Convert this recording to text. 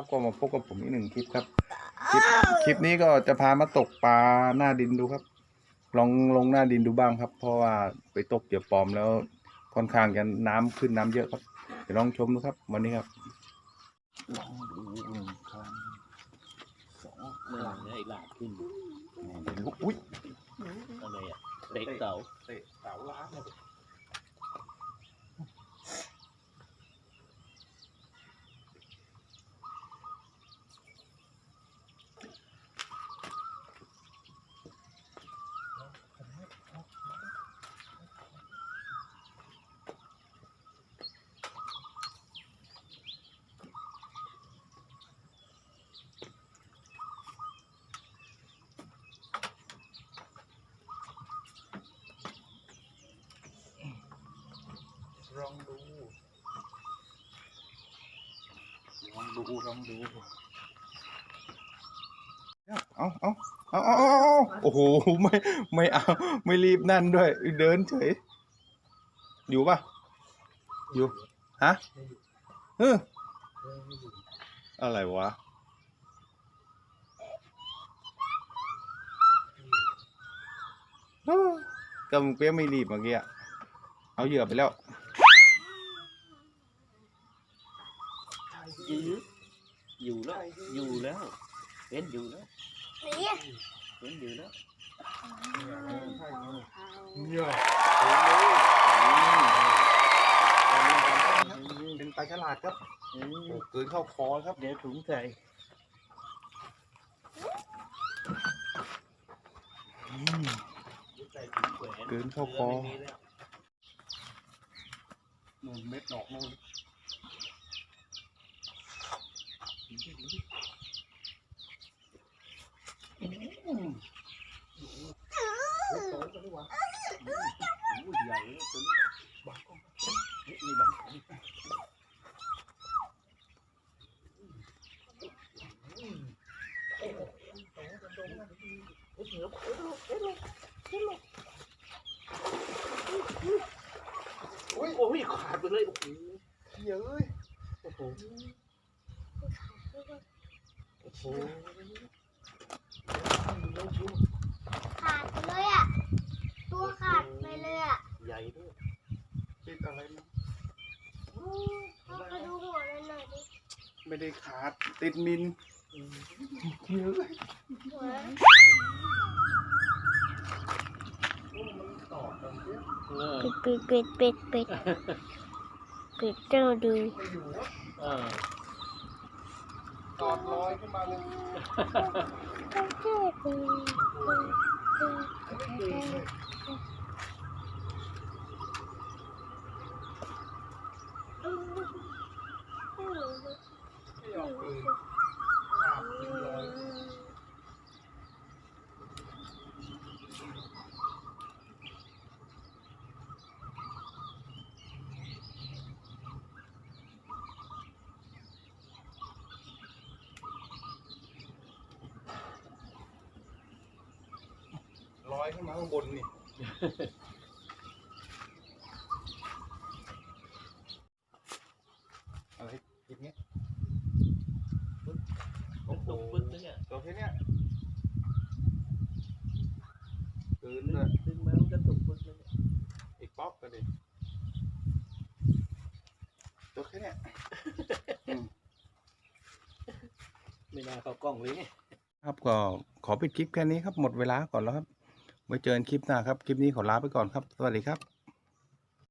พบกับผมอีกหนึ่งคลิปครับคลิปคลิปนี้ก็จะพามาตกปลาหน้าดินดูครับ ลองลงหน้าดินดูบ้างครับ เพราะว่าไปตกเหยื่อปลอมแล้วค่อนข้างจะน้ำขึ้นน้ำเยอะครับเดี๋ยวลองชมดูครับ วันนี้ครับลองดูหนึ่งครั้งสองเมื่อไหร่ไอ้หลาดขึ้นลูกอุ้ยอะไรอะเตะเสาเตะเสาล้างเลย ลองดู ลองดูลองดูเอาเอาเอาเอาเอาเอาโอ้โห ไม่ ไม่เอา ไม่รีบนั่นด้วย เดินเฉย อยู่ปะอยู่ ฮะเอออะไรวะเออกำเปี้ยไม่รีบเมื่อกี้เอาเหยื่อไปแล้ว ยืดอยู่แล้ว อยู่แล้วเป็นอยู่แล้วนี่เป็นอยู่แล้วเป็นปลาฉลาดครับเอโอ้อเกินเข้าคอครับ เดี๋ยวถุงใส่ใส่ถุงแขวนเกินเข้าคอไม่มีแล้วนู่นเม็ดดอกนู่นโอ้โหตัวนี้วะ โอ้ยใหญ่เลยตัวนี้บังกล้องเฮ้ยนี่บังกล้อง โอ้ยโอ้ยขาดไปเลย โอ้โหเยอะเลยโอ้โหโอ้โหขาดไปเลยอะ ตัวขาดไปเลยอะใหญ่ด้วยติดอะไรมั้งเอาไปดูหัวมันหน่อยดิไม่ได้ขาดติดมินเยอะเลย หัว เออ ปิดปิดปิดปิดปิดปิดเจ้าดูไม่อยู่วะเออตอดลอยขึ้นมาเลยไม่ออกเลยขาดติดลอย ลอยขึ้นมาข้างบนนี่อะไรผิดเงี้ยโอ้โหตกปึ๊ดนึงอะตัวแค่เนี้ยเกินดึเลงยดึงมามันก็ตกปึ๊ดนึงอะอีกป๊อกก็ดิตัวแค่เนี้ยไม่น่าเข้ากล้องเลยครับก็ขอปิดคลิปแค่นี้ครับหมดเวลาก่อนแล้วครับ ไว้เจอกันคลิปหน้าครับ คลิปนี้ขอลาไปก่อนครับ สวัสดีครับ